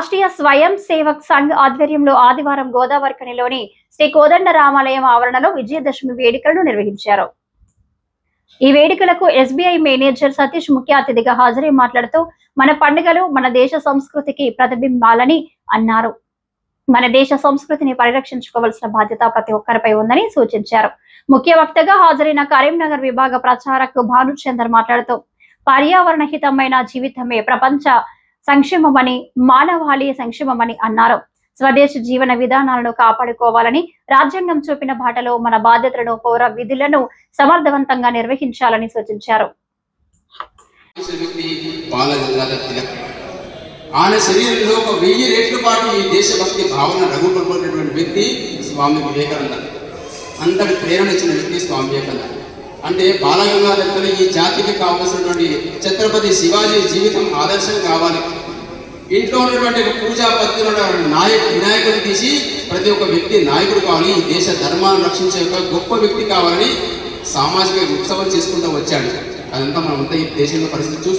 రాష్ట్రీయ స్వయం సేవక్ సంఘ్ ఆధ్వర్యంలో ఆదివారం గోదావరికనిలోని శ్రీ కోదండ రామాలయం ఆవరణలో విజయదశమి వేడుకలను నిర్వహించారు. ఈ వేడుకలకు ఎస్బీఐ మేనేజర్ సతీష్ ముఖ్య అతిథిగా హాజరై మాట్లాడుతూ మన పండుగలు మన దేశ సంస్కృతికి ప్రతిబింబాలని అన్నారు. మన దేశ సంస్కృతిని పరిరక్షించుకోవాల్సిన బాధ్యత ప్రతి ఒక్కరిపై ఉందని సూచించారు. ముఖ్య వక్తగా హాజరైన కరీంనగర్ విభాగ ప్రచారకు భానుచందర్ మాట్లాడుతూ పర్యావరణ హితమైన జీవితమే ప్రపంచ సంక్షేమమని మానవాళి సంక్షేమమని అన్నారు. స్వదేశ జీవన విధానాలను కాపాడుకోవాలని రాజ్యాంగం చూపిన బాటలో మన బాధ్యతలను పౌర విధులను సమర్థవంతంగా నిర్వహించాలని సూచించారు. ఆయన శరీరంలో ఒక వెయ్యి రేట్ల పాటు ఈ దేశభక్తి భావన రఘుపడినటువంటి వ్యక్తి స్వామి వివేకానంద. అందరి ప్రేరణ ఇచ్చిన వ్యక్తి స్వామి వివేకానంద. అంటే బాలగంగాధర్ ఈ జాతికి కావలసినటువంటి ఛత్రపతి శివాజీ జీవితం ఆదర్శం కావాలి. ఇంట్లో ఉన్నటువంటి పూజా పద్ధతిలో నాయకు వినాయకుడు తీసి ప్రతి ఒక్క వ్యక్తి నాయకుడు కావాలి. ఈ దేశ ధర్మాన్ని రక్షించే ఒక గొప్ప వ్యక్తి కావాలని సామాజిక ఉత్సవం చేసుకుంటూ వచ్చాడు. అదంతా మనం అంతా ఈ దేశంలో పరిస్థితి చూస్తూ